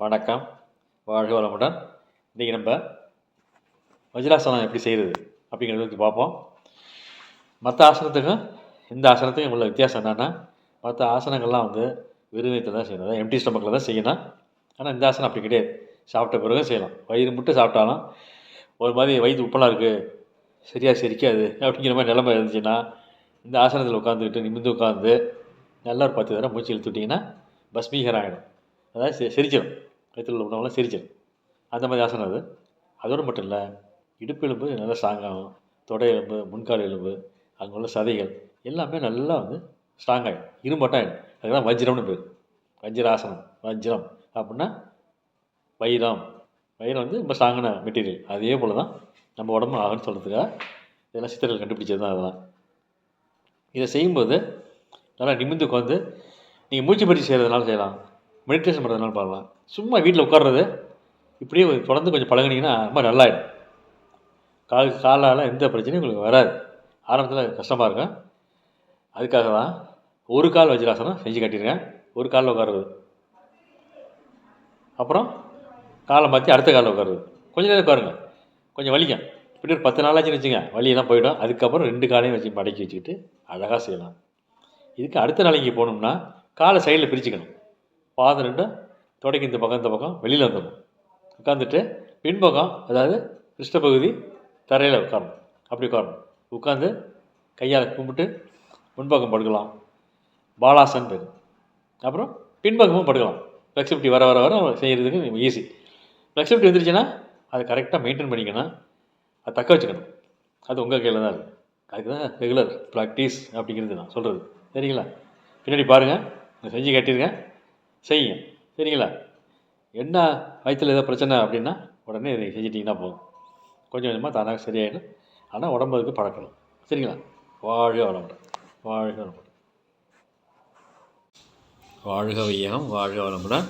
வணக்கம். வாழ்க வளமுடன். இன்றைக்கி நம்ம வஜ்ராசனம் எப்படி செய்கிறது அப்படிங்கிறத பற்றி பார்ப்போம். மற்ற ஆசனத்துக்கும் இந்த ஆசனத்துக்கும் உள்ள வித்தியாசம் என்னென்னா மற்ற ஆசனங்கள்லாம் வந்து விரும்பத்தில் தான் செய்யணும். அதாவது எம்டி ஸ்டமக்கில் தான் செய்யணும். ஆனால் இந்த ஆசனம் அப்படி கிடையாது. சாப்பிட்ட பிறகு செய்யலாம். வயிறு மட்டும் சாப்பிட்டாலும் ஒரு மாதிரி வயிறு உப்பெல்லாம் இருக்குது சரியாக செரிக்காது அப்படிங்கிற மாதிரி நிலமை இருந்துச்சுன்னா இந்த ஆசனத்தில் உட்காந்துக்கிட்டு நிமிர்ந்து உட்காந்து நல்லா ஒரு பத்து தடவை மூச்சு இழுத்து விட்டிங்கன்னா பஸ்மீகரம் ஆகிடும் அதாவது செ செரிச்சிடும். வயிற்றில் உள்ள உணவுலாம் அந்த மாதிரி ஆசனம் அது அதோடு மட்டும் இல்லை இடுப்பு எலும்பு நல்லா ஸ்ட்ராங் ஆகும் தொடை எலும்பு முன்கால் எலும்பு அங்கே உள்ள சதைகள் எல்லாமே நல்லா வந்து ஸ்ட்ராங் ஆகிடும் இரும்பட்டாக அதுதான் வஜ்ரம்னு பேர். வஜ்ராசனம் வஜ்ரம் அப்படின்னா வைரம். வைரம் வந்து ரொம்ப ஸ்ட்ராங்கான மெட்டீரியல் அதே போல் தான் நம்ம உடம்பு ஆகும்னு சொல்கிறதுக்காக இதெல்லாம் சித்தர்கள் கண்டுபிடிச்சது தான் அதெல்லாம். இதை செய்யும்போது நல்லா நிமிர்ந்து உட்காந்து நீங்கள் மூச்சு பயிற்சி செய்கிறதுனால செய்யலாம். மெடிடேஷன் பண்ணுறதுனால பண்ணலாம் சும்மா வீட்டில் உட்காடுறது இப்படியே தொடர்ந்து கொஞ்சம் பழகினீங்கன்னா ரொம்ப நல்லாயிடும். கால் காலால் எந்த பிரச்சனையும் உங்களுக்கு வராது. ஆரம்பத்தில் கஷ்டமாக இருக்கும். அதுக்காக தான் ஒரு கால் வஜ்ராசனம் செஞ்சு கட்டியிருக்கேன். ஒரு காலில் உட்காருது அப்புறம் காலை மாற்றி அடுத்த காலில் உட்காருது கொஞ்ச நேரம் உட்காருங்க. கொஞ்சம் வலிக்கும். இப்படி ஒரு பத்து நாளாச்சுன்னு வச்சுங்க வலியெல்லாம் போயிடும். அதுக்கப்புறம் ரெண்டு காலையும் வச்சு மடக்கி வச்சுக்கிட்டு அழகாக செய்யலாம். இதுக்கு அடுத்த நாளைக்கு போகணும்னா காலை சைடில் பிரிச்சுக்கணும். பாதம் ரெண்டும் தொடக்கி இந்த பக்கம் இந்த பக்கம் வெளியில் வந்துடணும் உட்காந்துட்டு பின்பக்கம் அதாவது கிருஷ்ண பகுதி தரையில் உட்காரணும். அப்படி உட்காரணும். உட்காந்து கையால் கும்பிட்டு முன்பக்கம் படுக்கலாம். பாலாசன் பேர். அப்புறம் பின்பக்கமும் படுக்கலாம். ஃப்ளெக்சிபிலிட்டி வர வர வர செய்கிறதுக்கு ஈஸி ஃப்ளெக்சிபிலிட்டி வந்துருச்சுன்னா அதை கரெக்டாக மெயின்டைன் பண்ணிக்கணும். அதை தக்க வச்சுக்கணும். அது உங்கள் கையில் தான் இருக்குது அதுக்கு தான் ரெகுலர் ப்ராக்டிஸ் அப்படிங்கிறது நான் சொல்கிறது சரிங்களா? பின்னாடி பாருங்கள் செஞ்சு கட்டியிருக்கேன். செய்யுங்க சரிங்களா? என்ன வயிற்றில் ஏதோ பிரச்சனை அப்படின்னா உடனே இதை செஞ்சிட்டிங்கன்னா போதும். கொஞ்சம் கொஞ்சமாக தானாக சரியாயிடும். ஆனால் உடம்புக்கு பழக்கணும். சரிங்களா? வாழ்க வளமுடன். வாழ்க வளமுடன். வாழ்க வையகம் வாழ்க வளமுடன்.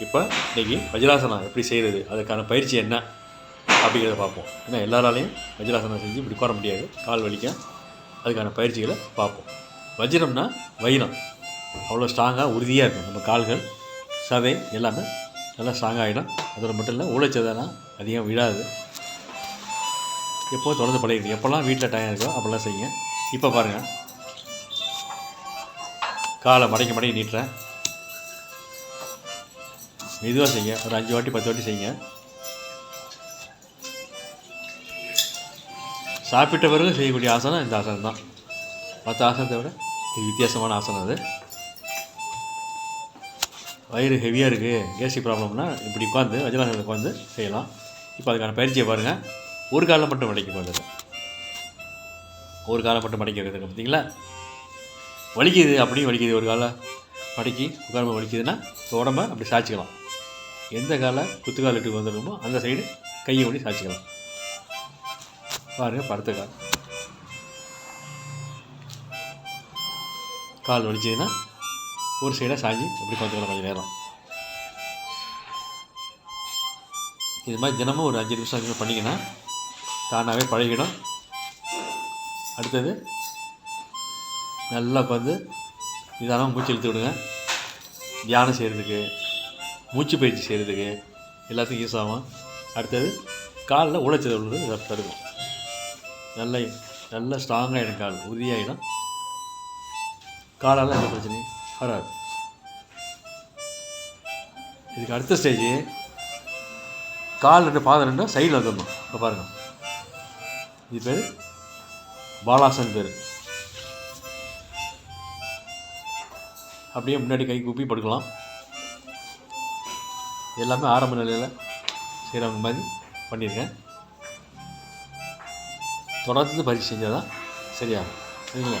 இப்போ இன்றைக்கி வஜ்ராசனம் எப்படி செய்கிறது அதுக்கான பயிற்சி என்ன? அப்படிங்கிறத பார்ப்போம். ஏன்னா எல்லாராலையும் வஜ்ராசனம் செஞ்சு இப்படி உட்கார முடியாது. கால் வலிக்க அதுக்கான பயிற்சிகளை பார்ப்போம். வஜ்ரம்னா வைரம் அவ்வளோ ஸ்ட்ராங்காக உறுதியாக இருக்கும் நம்ம கால்கள் சதை எல்லாமே நல்லா ஸ்ட்ராங் ஆகிடும் அதில் மட்டும் இல்லை ஊழச்சதைனா அதிகம் விழாது. எப்போது தொடர்ந்து பழகிடும் எப்போல்லாம் வீட்டில் டைம் இருக்கோ அப்போல்லாம் செய்யுங்க. இப்போ பாருங்கள் காலை மடக்கி மடக்கி நீட்டுறேன். மெதுவாக செய்யுங்க. ஒரு அஞ்சு வாட்டி பத்து வாட்டி செய்யுங்க. சாப்பிட்ட பிறகு செய்யக்கூடிய ஆசனம் இந்த ஆசனம் தான் மற்ற ஆசனத்தை விட இது வித்தியாசமான ஆசனம் அது. வயிறு ஹெவியாக இருக்குது கேஸ்ட்ரிக் ப்ராப்ளம்னா இப்படி உட்காந்து வஜ்ராசனத்தில் உட்காந்து செய்யலாம். இப்போ அதுக்கான பயிற்சியை பாருங்கள் ஒரு காலம் மட்டும் மடக்கி போகிறது ஒரு காலம் மட்டும் மடக்கி வைக்கிறது பார்த்தீங்களா? வலிக்குது அப்படியும் வலிக்குது ஒரு காலை மடக்கி உட்காரம் வலிக்குதுன்னா உடம்ப அப்படி சாய்ச்சிக்கலாம். எந்த காலை குத்துக்கால் இட்டு வந்துடுமோ அந்த சைடு கையை ஓடி சாய்ச்சிக்கலாம். பாருங்கள் படுத்த கால். கால் வலிச்சதுன்னா ஒரு சைடாக சாஞ்சி இப்படி கொஞ்சம் கொஞ்சம் நேரம். இது மாதிரி தினமும் ஒரு அஞ்சு நிமிஷம் அஞ்சு பண்ணிங்கன்னா தானாகவே பழகிடும். அடுத்தது நல்லா உட்காந்து நிதானமாக மூச்சு இழுத்து விடுங்க. தியானம் செய்கிறதுக்கு மூச்சு பயிற்சி செய்கிறதுக்கு எல்லாத்துக்கும் யூஸ் ஆகும். அடுத்தது காலில் உழைச்சது உள்ளது இதை தடுக்கும். நல்ல நல்ல ஸ்ட்ராங்காகிடும் கால் உறுதியாகிடும் காலால் எந்த பிரச்சனையும் வராது. இதுக்கு அடுத்த ஸ்டேஜ் கால் ரெண்டு பாதம் ரெண்டும் சைடில் வந்துடணும். இப்போ பாருங்கள் இது பேர் பாலாசன் பேர். அப்படியே முன்னாடி கை கூப்பி படுக்கலாம். எல்லாமே ஆரம்ப நிலையில் செய்கிறவங்க மாதிரி பண்ணியிருக்கேன் தொடர்ந்து பயிற்சி செஞ்சால் தான் சரியாகும். சரிங்களா?